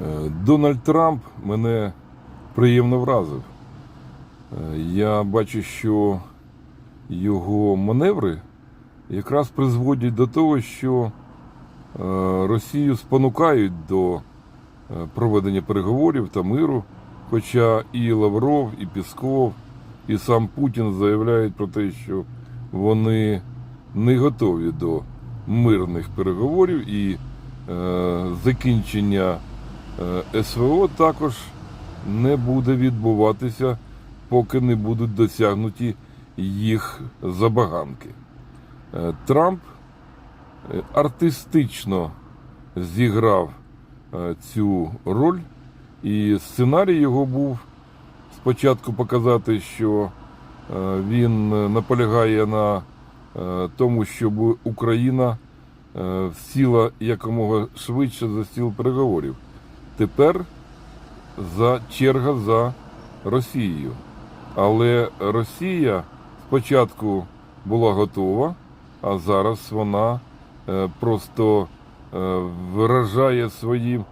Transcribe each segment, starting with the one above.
Е, Дональд Трамп мене приємно вразив. Е, Я бачу, що його маневри якраз призводять до того, що е, Росію спонукають до проведення переговорів та миру. Хоча і Лавров, і Пісков, і сам Путін заявляють про те, що вони не готові до мирних переговорів і е, закінчення СВО також не буде відбуватися, поки не будуть досягнуті їх забаганки. Е, Трамп е, артистично зіграв е, цю роль, і сценарій його був спочатку показати, що е, він е, наполягає на е, тому, щоб Україна е, сіла якомога швидше за стіл переговорів. Тепер за черга за Росією. Але Росія спочатку була готова, а зараз вона е, просто е, виражає своїм,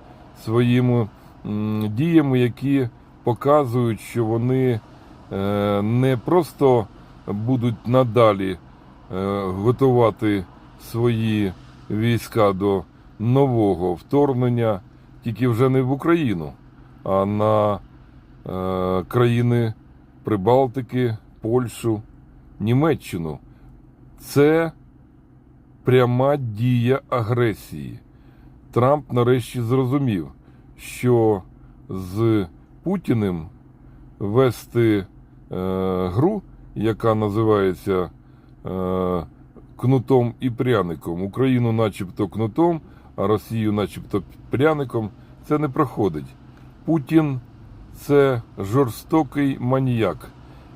своїми діями, які показують, що вони е, не просто будуть надалі готувати свої війська до нового вторгнення, тільки вже не в Україну, а на е, країни Прибалтики, Польщу, Німеччину. Це пряма дія агресії. Трамп нарешті зрозумів, що з Путіним вести е, гру, яка називається е, кнутом і пряником. Україну начебто кнутом, Росію начебто пряником, це не проходить. Путін це жорстокий маніяк,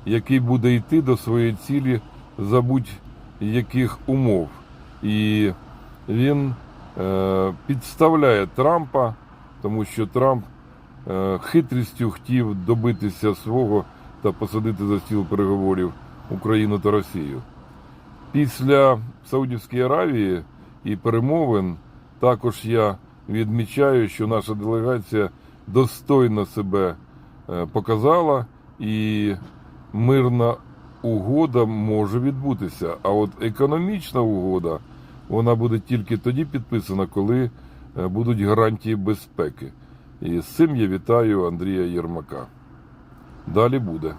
який буде йти до своєї цілі за будь-яких умов. І він е, підставляє Трампа, тому що Трамп е, хитрістю хотів добитися свого та посадити за стіл переговорів Україну та Росію. Після Саудівської Аравії і перемовин також я відмічаю, що наша делегація достойно себе е, показала, і мирна угода може відбутися. А от економічна угода вона буде тільки тоді підписана, коли е, будуть гарантії безпеки. І з цим я вітаю Андрія Єрмака. Далі буде.